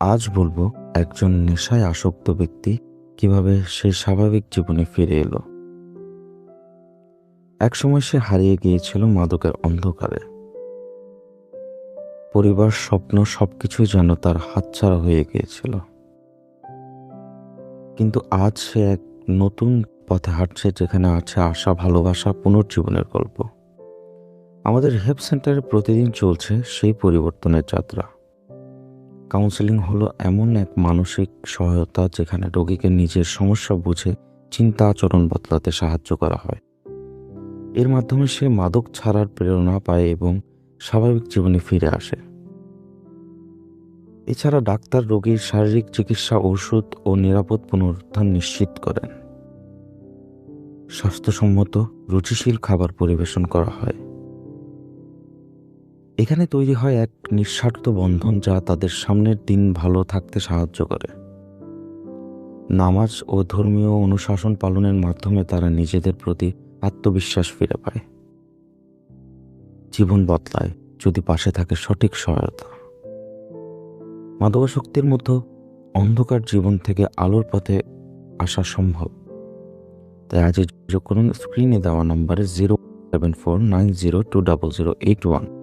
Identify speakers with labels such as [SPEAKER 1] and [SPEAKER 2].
[SPEAKER 1] আজ বলব, একজন নেশায় আসক্ত ব্যক্তি কীভাবে সে স্বাভাবিক জীবনে ফিরে এলো। একসময় সে হারিয়ে গিয়েছিল মাদকের অন্ধকারে। পরিবার, স্বপ্ন, সবকিছুই যেন তার হাতছাড়া হয়ে গিয়েছিল। কিন্তু আজ সে এক নতুন পথে হাঁটছে যেখানে আছে আশা, ভালোবাসা, পুনর্জীবনের গল্প। আমাদের হেল্প সেন্টারে প্রতিদিন চলছে সেই পরিবর্তনের যাত্রা। কাউন্সেলিং হলো এমন এক মানসিক সহায়তা যেখানে রোগীকে নিজের সমস্যা বুঝে চিন্তা আচরণ বদলাতে সাহায্য করা হয়। এর মাধ্যমে সে মাদক ছাড়ার প্রেরণা পায় এবং স্বাভাবিক জীবনে ফিরে আসে। এছাড়া ডাক্তার রোগীর শারীরিক চিকিৎসা, ওষুধ ও নিরাপদ পুনরুত্থান নিশ্চিত করেন। স্বাস্থ্যসম্মত, রুচিশীল খাবার পরিবেশন করা হয়। এখানে তৈরি হয় এক নিঃস্বার্থ বন্ধন যা তাদের সামনের দিন ভালো থাকতে সাহায্য করে। নামাজ ও ধর্মীয় অনুশাসন পালনের মাধ্যমে তারা নিজেদের প্রতি আত্মবিশ্বাস ফিরে পায়। জীবন বদলায় যদি পাশে থাকে সঠিক সহায়তা। মাদকাসক্তির মতো অন্ধকার জীবন থেকে আলোর পথে আসা সম্ভব। তাই আজ যোগ করুন স্ক্রিনে দেওয়া নম্বরে zero seven four nine zero two double zero eight one